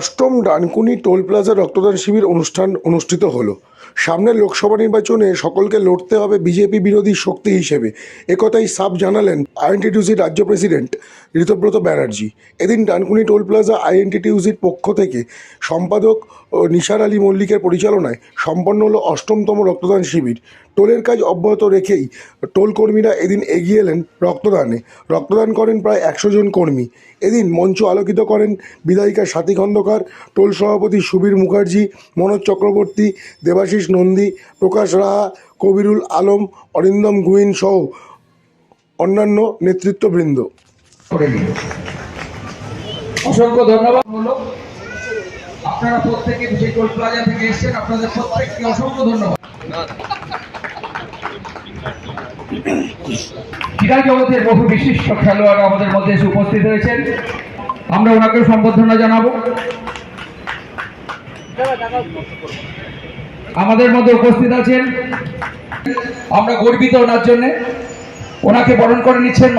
অষ্টম Dankuni toll plaza রক্তদান শিবির অনুষ্ঠান অনুষ্ঠিত হলো। সামনের লোকসভা নির্বাচনে সকলকে লড়তে হবে বিজেপি বিরোধী শক্তি হিসেবে। একথাই সাব জানালেন আইএনটিটিউসির রাজ্য প্রেসিডেন্ট ঋতব্রত ব্যানার্জি। এদিন ডানকুনি টোল প্লাজা আইএনটিটিউসির পক্ষ থেকে সম্পাদক নিসার আলী মল্লিকের পরিচালনায় সম্পন্ন হলো অষ্টমতম রক্তদান শিবির। টোলের কাজ অব্যাহত রেখেই টোল কর্মীরা এদিন এগিয়ে এলেন রক্তদানে। রক্তদান করেন প্রায় একশো জন কর্মী। এদিন মঞ্চ আলোকিত করেন বিধায়িকা সাথী খন্দকার, টোল সভাপতি সুবীর মুখার্জি, মনোজ চক্রবর্তী, দেবাশিস নন্দী, প্রকাশ রাহা, কবিরুল আলম, অরিন্দম গুইন সহ অন্যান্য নেতৃত্ববৃন্দ। অসংখ্য ধন্যবাদ আপনারা প্রত্যেকে প্লাজা থেকে এসেছেন, আপনাদের প্রত্যেককে অসংখ্য ধন্যবাদ। জগতের বহু বিশিষ্ট খেলোয়াড় আমাদের মধ্যে এসে উপস্থিত হয়েছেন। আমরা ওনাকে সম্বর্ধনা জানাব। আমাদের মধ্যে উপস্থিত আছেন। আমরা গর্বিত ওনার জন্য। ওনাকে বরণ করে নিচ্ছেন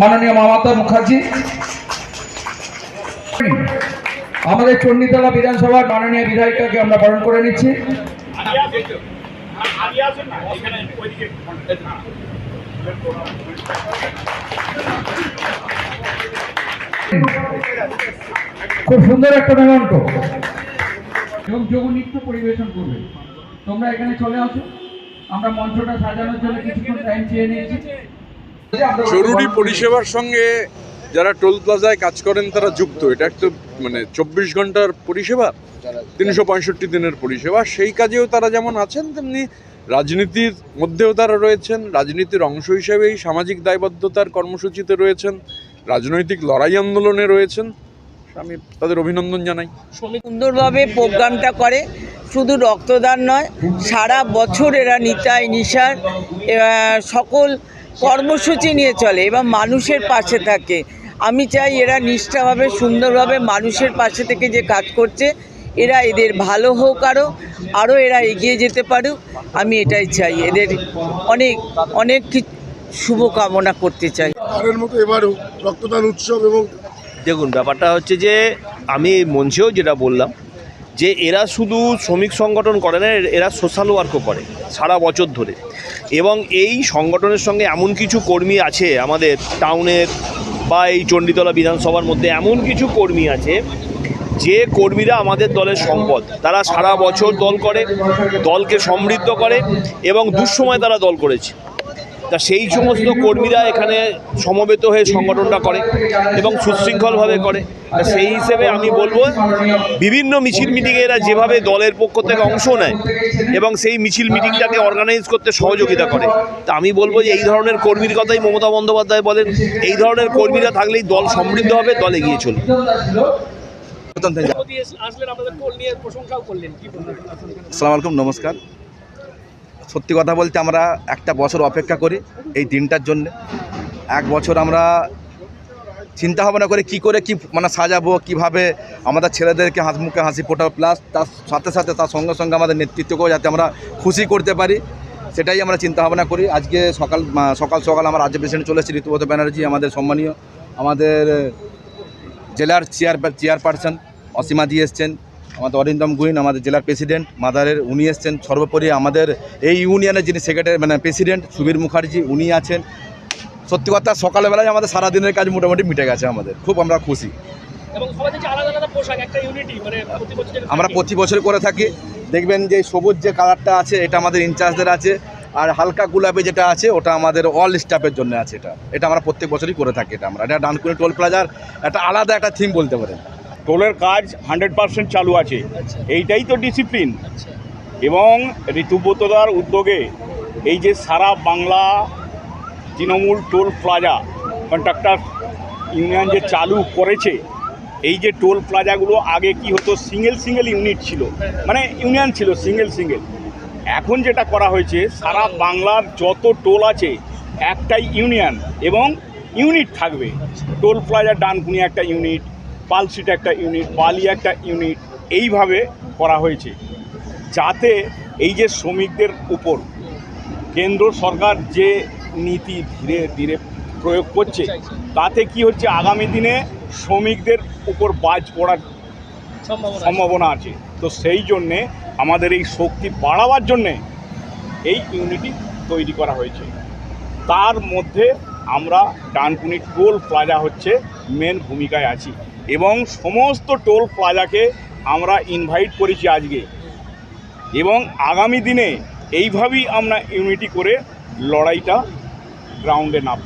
মাননীয় মমতা মুখার্জি। আমাদের চণ্ডীতলা বিধানসভার মাননীয় বিধায়িকাকে আমরা বরণ করে নিচ্ছি। খুব সুন্দর একটা মেমন্ট এবং যোগ নৃত্য পরিবেশন করবে। তোমরা এখানে চলে আসো। আমরা মঞ্চটা সাজানোর জন্য কিছুক্ষণ টাইম চেয়ে নিয়েছি। জরুরি পরিষেবার সঙ্গে যারা টোল প্লাজায় কাজ করেন তারা যুক্ত। এটা একটা মানে চব্বিশ ঘণ্টার পরিষেবা? তিনশো পঁয়ষট্টি দিনের পরিষেবা। সেই কাজেও তারা যেমন আছেন তেমনি রাজনীতির মধ্যেও তারা রয়েছেন। রাজনীতির অংশ হিসেবেই সামাজিক দায়বদ্ধতার কর্মসূচিতে রয়েছেন। রাজনৈতিক লড়াই আন্দোলনে রয়েছেন। আমি তাদের অভিনন্দন জানাই। সুন্দরভাবে প্রোগ্রামটা করে। শুধু রক্তদান নয় সারা বছর এরা নিতাই নিশার সকল কর্মসূচি নিয়ে চলে এবং মানুষের পাশে থাকে। আমি চাই এরা নিষ্ঠাভাবে সুন্দরভাবে মানুষের পাশে থেকে যে কাজ করছে এরা এদের ভালো হোক আরও আরও এরা এগিয়ে যেতে পারুক। আমি এটাই চাই এদের অনেক অনেক শুভকামনা করতে চাই। মতো এবারও রক্তদান উৎসব এবং দেখুন ব্যাপারটা হচ্ছে যে আমি মঞ্চেও যেটা বললাম যে এরা শুধু শ্রমিক সংগঠন করে না, এরা সোশ্যাল ওয়ার্কও করে সারা বছর ধরে। এবং এই সংগঠনের সঙ্গে এমন কিছু কর্মী আছে আমাদের টাউনের বা এই চণ্ডীতলা বিধানসভার মধ্যে এমন কিছু কর্মী আছে, যে কর্মীরা আমাদের দলের সম্পদ। তারা সারা বছর দল করে, দলকে সমৃদ্ধ করে এবং দুঃসময় তারা দল করেছে। তা সেই সমস্ত কর্মীরা এখানে সমবেত হয়ে সংগঠনটা করে এবং সুশৃঙ্খলভাবে করে। তা সেই হিসেবে আমি বলব বিভিন্ন মিছিল মিটিংয়ে এরা যেভাবে দলের পক্ষ থেকে অংশ নেয় এবং সেই মিছিল মিটিংটাকে অর্গানাইজ করতে সহযোগিতা করে। তা আমি বলব যে এই ধরনের কর্মীর কথাই মমতা বন্দ্যোপাধ্যায় বলেন এই ধরনের কর্মীরা থাকলেই দল সমৃদ্ধ হবে দল এগিয়ে চলবে। আসসালামু আলাইকুম নমস্কার। সত্যি কথা বলতে আমরা একটা বছর অপেক্ষা করি এই দিনটার জন্য। এক বছর আমরা চিন্তা ভাবনা করে কি করে কি মানে সাজাবো, কীভাবে আমাদের ছেলেদেরকে হাত মুখে হাসি ফোটাবো প্লাস তার সাথে সাথে তার সঙ্গে সঙ্গে আমাদের নেতৃত্বকেও যাতে আমরা খুশি করতে পারি, সেটাই আমরা চিন্তা ভাবনা করি। আজকে সকাল সকাল সকাল আমার রাজ্য প্রেসিডেন্ট চলে এসেছে ঋতুব্রত ব্যানার্জি, আমাদের সম্মানীয়, আমাদের জেলার চেয়ার চেয়ারপারসন অসীমা দিয়ে এসছেন। আমাদের অরিন্দম গুইন আমাদের জেলার প্রেসিডেন্ট মাদারের উনি এসছেন। সর্বোপরি আমাদের এই ইউনিয়নের যিনি সেক্রেটারি মানে প্রেসিডেন্ট সুবীর মুখার্জি উনি আছেন। সত্যি কথা সকালবেলায় আমাদের সারাদিনের কাজ মোটামুটি মিটে গেছে আমাদের। খুব আমরা খুশি। মানে আমরা প্রতি বছর করে থাকি। দেখবেন যে সবুজ যে কালারটা আছে এটা আমাদের ইনচার্জদের আছে। আর হালকা গোলাপি যেটা আছে ওটা আমাদের অল স্টাফের জন্য আছে এটা। এটা আমরা প্রত্যেক বছরই করে থাকি এটা আমরা। এটা ডানকুনি টোল প্লাজার একটা আলাদা একটা থিম বলতে পারেন। টোলের কাজ হান্ড্রেড পার্সেন্ট চালু আছে। এইটাই তো ডিসিপ্লিন এবং ঋতুব্রতদার উদ্যোগে এই যে সারা Bangla Trinamool toll plaza contractor union যে চালু করেছে এই যে টোল প্লাজাগুলো আগে কি হতো সিঙ্গেল সিঙ্গেল ইউনিট ছিল। মানে ইউনিয়ন ছিল সিঙ্গেল সিঙ্গেল এখন যেটা করা হয়েছে সারা বাংলার যত টোল আছে একটাই ইউনিয়ন এবং ইউনিট থাকবে। টোল প্লাজা ডানকুনি একটা ইউনিট পালসিট একটা ইউনিট বালি একটা ইউনিট এইভাবে করা হয়েছে। যাতে এই যে শ্রমিকদের উপর কেন্দ্র সরকার যে নীতি ধীরে ধীরে প্রয়োগ করছে তাতে কি হচ্ছে আগামী দিনে শ্রমিকদের উপর বাজ পড়ার সম্ভাবনা আছে। সম্ভাবনা আছে। তো সেই জন্যে আমাদের এই শক্তি বাড়াবার জন্যে এই ইউনিটি তৈরি করা হয়েছে। তার মধ্যে আমরা ডানকুনি টোল প্লাজা হচ্ছে মেন ভূমিকায় আছি। এবং সমস্ত টোল প্লাজাকে আমরা ইনভাইট করেছি আজকে। এবং আগামী দিনে এইভাবেই আমরা ইউনিটি করে লড়াইটা গ্রাউন্ডে নামব।